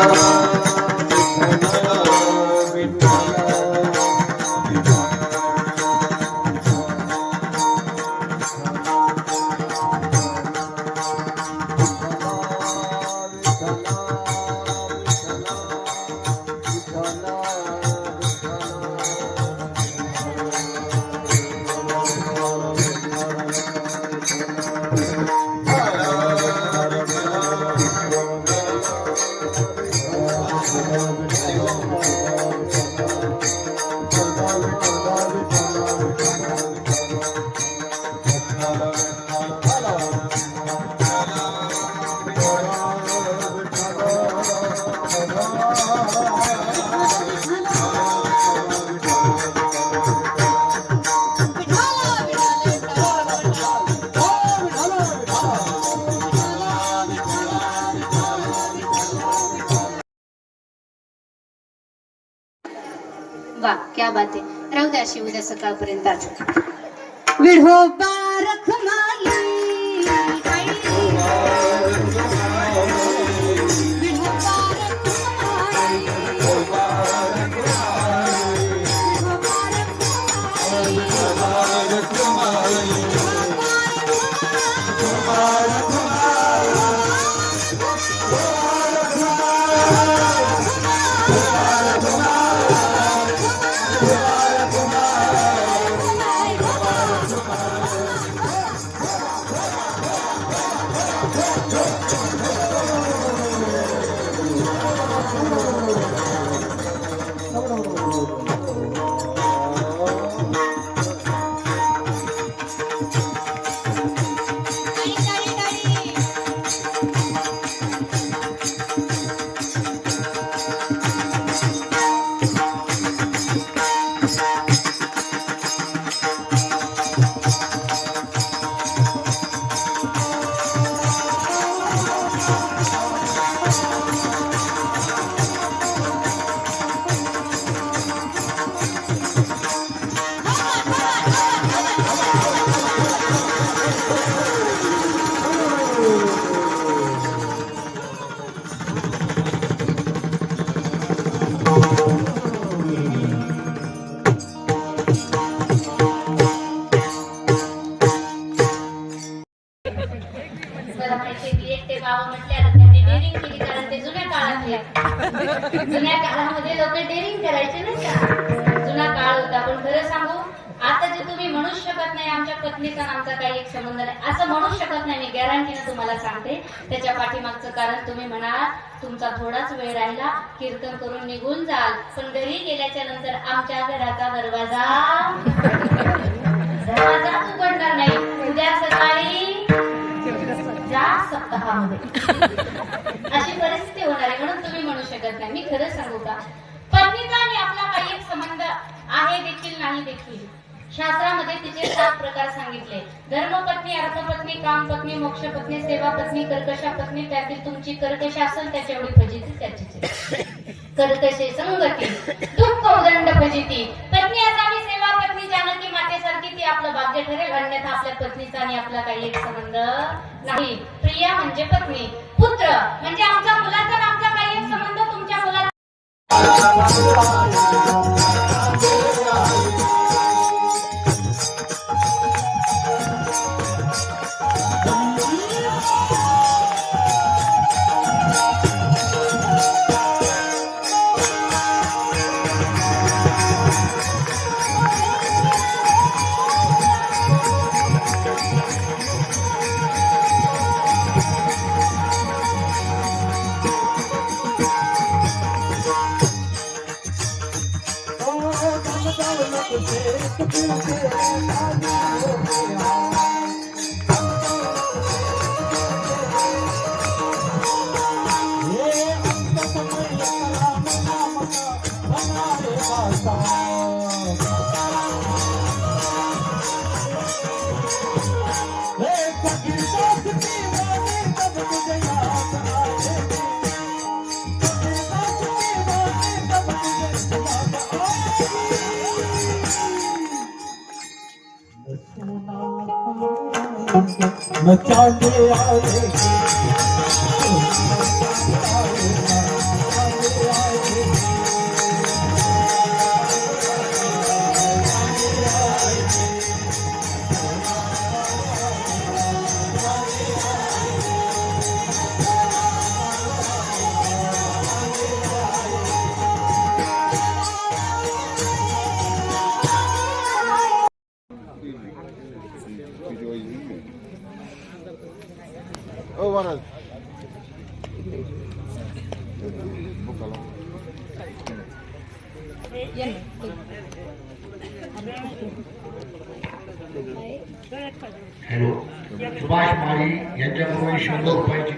you. Thank you. वा क्या बात आहे. राहू द्या अशी उद्या सकाळपर्यंत विढोबा रखमाली. बाबा त्यांनी डेअरिंग केली कारण ते जुन्या काळातले. जुन्या काळामध्ये लोक डेअरिंग करायचे नाही का? जुना काळ होता. पण खरं सांगू आता जे तुम्ही म्हणू शकत नाही आमच्या पत्नीचा आमचा काही एक संबंध नाही. असं म्हणू शकत नाही मी गॅरंटीनं तुम्हाला सांगते. त्याच्या पाठीमागचं कारण तुम्ही म्हणाल तुमचा थोडाच वेळ राहिला कीर्तन करून निघून जाल. पण घरी गेल्याच्यानंतर आमच्या घराचा दरवाजा दरवाजा उघडणार नाही. सप्ताहामध्ये अशी परिस्थिती होणार आहे म्हणून तुम्ही म्हणू शकत नाही. मी खरं सांगू का? पत्नीचा आणि आपला काही एक संबंध आहे देखील नाही देखील? शास्त्रामध्ये तिचे सात प्रकार सांगितले. धर्मपत्नी अर्थपत्नी कामपत्नी मोक्षपत्नी सेवापत्नी कर्कशा पत्नी त्यातील तुमची कर्कश असेल त्याच्या एवढी फजिती त्याची कर्कशे संगती. दुःख उदंड फजिती पत्नी असावी सेवा पत्नी जानकी मातेसारखी ती आपलं भाग्य ठरेल अन्यथा आणि आपला काही एक संबंध नाही. प्रिया म्हणजे पत्नी. पुत्र म्हणजे आमच्या मुलाचा आमचा काही एक संबंध तुमच्या मुलाचा. I'm not the same. नचाने आए महाराज. हॅलो सुभाष माळी यांच्याकडून शंभर रुपयाची